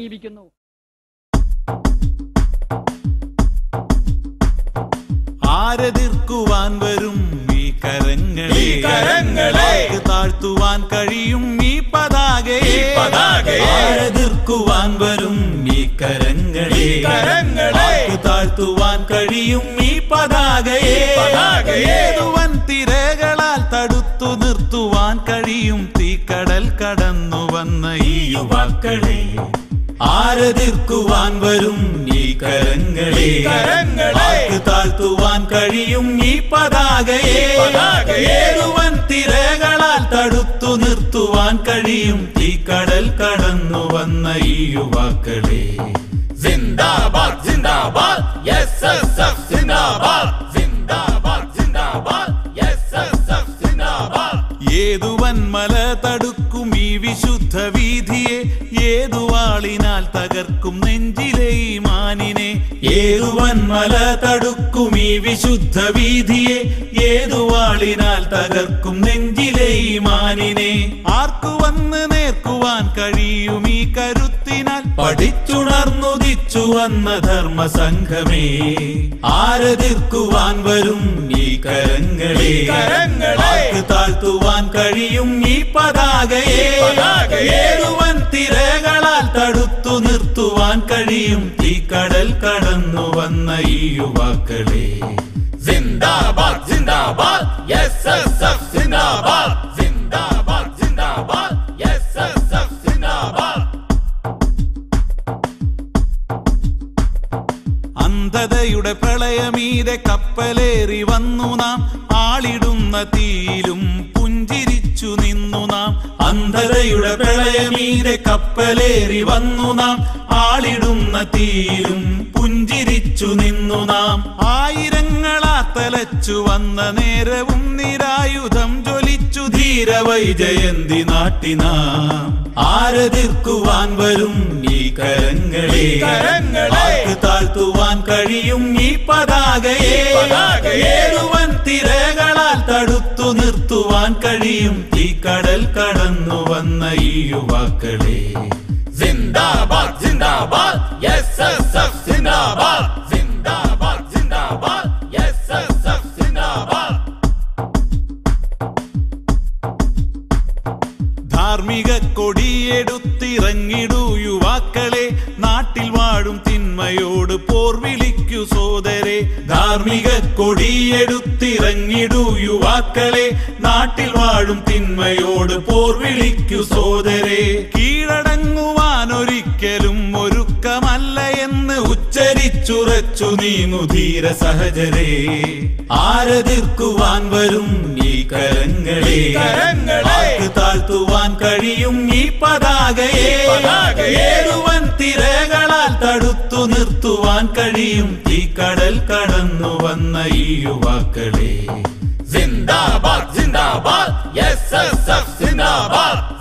സമീപിക്കുന്നു. ആരതിർക്കുവാൻ വരും ഈ കരങ്ങളെ. ഈ കരങ്ങളെ. താഴ്ത്തുവാൻ കഴിയും ഈ പതാകയെ. ആരതിർക്കുവാൻ വരും ഈ കരങ്ങളെ. ഈ കരങ്ങളെ. താഴ്ത്തുവാൻ കഴിയും ഈ പതാകയെ. പതാകയെ. ഏതുവൻ തിരകളാൽ തടുത്തു നിർത്തുവാൻ കഴിയും. തീക്കടൽ കടന്നു വന്ന ഈ യുവാക്കളെ. ആരെതിർക്കുവാൻ വരും ഈ കരങ്ങളെ. ഈ കരങ്ങളെ. താഴ്ത്തുവാൻ കഴിയും ഈ പതാകയെ. ഈ തിരകളാൽ തടുത്തു നിർത്തുവാൻ കഴിയും. തീക്കടൽ കടന്നു വന്ന ഈ യുവാക്കളെ. സിന്ദാബാദ് സിന്ദാബാദ്. സിന്ദാബാദ് വന്മല തടുക്കും ഈ വിശുദ്ധ വീതിയെ ഏതു വാളിനാൽ തകർക്കും നെഞ്ചിലെ ഈ മാനിനെ? ഏതു വന്മല തടുക്കും ഈ വിശുദ്ധ വീതിയെ ഏതു വാളിനാൽ തകർക്കും നെഞ്ചിലെ ഈ മാനിനെ? ആർക്കു വന്ന് നേർക്കുവാൻ കഴിയും ഈ കരുത്തിനാൽ? പഠിച്ചുണർന്നുദിച്ചു വന്ന ധർമ്മ സംഘമേ ആരതിർക്കുവാൻ വരും ഈ കരങ്ങളെ? കരങ്ങളെ. ആർക്ക് താഴ്ത്തുവാൻ കഴിയും ഈ പതാകയെ. ഏഴുവൻ തിരകളാൽ തടുത്തു നിർത്തുവാൻ കഴിയും. തീക്കടൽ പ്രളയമീതെ കപ്പലേറി വന്നു നാം. ആളിടുന്ന തീയിലും പുഞ്ചിരിച്ചു നിന്നു നാം. അന്ധതയുടെ പ്രളയമീതെ കപ്പലേറി വന്നു നാം. ആളിടുന്ന തീയിലും പുഞ്ചിരിച്ചു നിന്നു നാം. ആയിരങ്ങളാ തലച്ചു വന്ന നേരവും നിരായുധം ജ്വലിച്ചു ധീരവൈജയന്തി നാട്ടിനാം ആരതിർക്കുവാൻ വരും ഈ കരങ്ങളെ. കരങ്ങളെ. കഴിയും ഈ പതാകയെ. തിരകളാൽ തടുത്തു നിർത്തുവാൻ കഴിയും. ഈ കടൽ കടന്നു വന്ന ഈ യുവാക്കളെ. സിന്ദാബാദ് സിന്ദാബാദ് എസ് എസ് എഫ് സിന്ദാബാദ് സിന്ദാബാദ് സിന്ദാബാദ് എസ് എസ് എഫ് സിന്ദാബാദ് ധാർമ്മിക കൊടിയെടുത്തിറങ്ങിടൂ യുവാക്കളെ. നാട്ടിൽ വാഴും തിന്മയോട് പോർ വിളിക്കു സോദരെ. ധാർമ്മിക കൊടിയെടുത്തിറങ്ങിടൂ യുവാക്കളെ. നാട്ടിൽ വാഴും തിന്മയോട് പോർ വിളിക്കു സോദരെ. കീഴടങ്ങുവാൻ ഒരിക്കലും ഒരുക്കമല്ല എന്ന് ഉച്ചരിച്ചുറച്ചു നീങ്ങു ധീര സഹജരെ ആരതിർക്കുവാൻ വരും ഈ കരങ്ങളെ. താഴ്ത്തുവാൻ കഴിയും ഈ പതാകയെ. ഏതുവൻ തിരകളാൽ തടുത്തു നിർത്തുവാൻ കഴിയും. ഈ കടൽ കടന്നു വന്ന ഈ യുവാക്കളെ. സിന്ദാബാദ് സിന്ദാബാദ് എസ് എസ് എഫ് സിന്ദാബാദ്.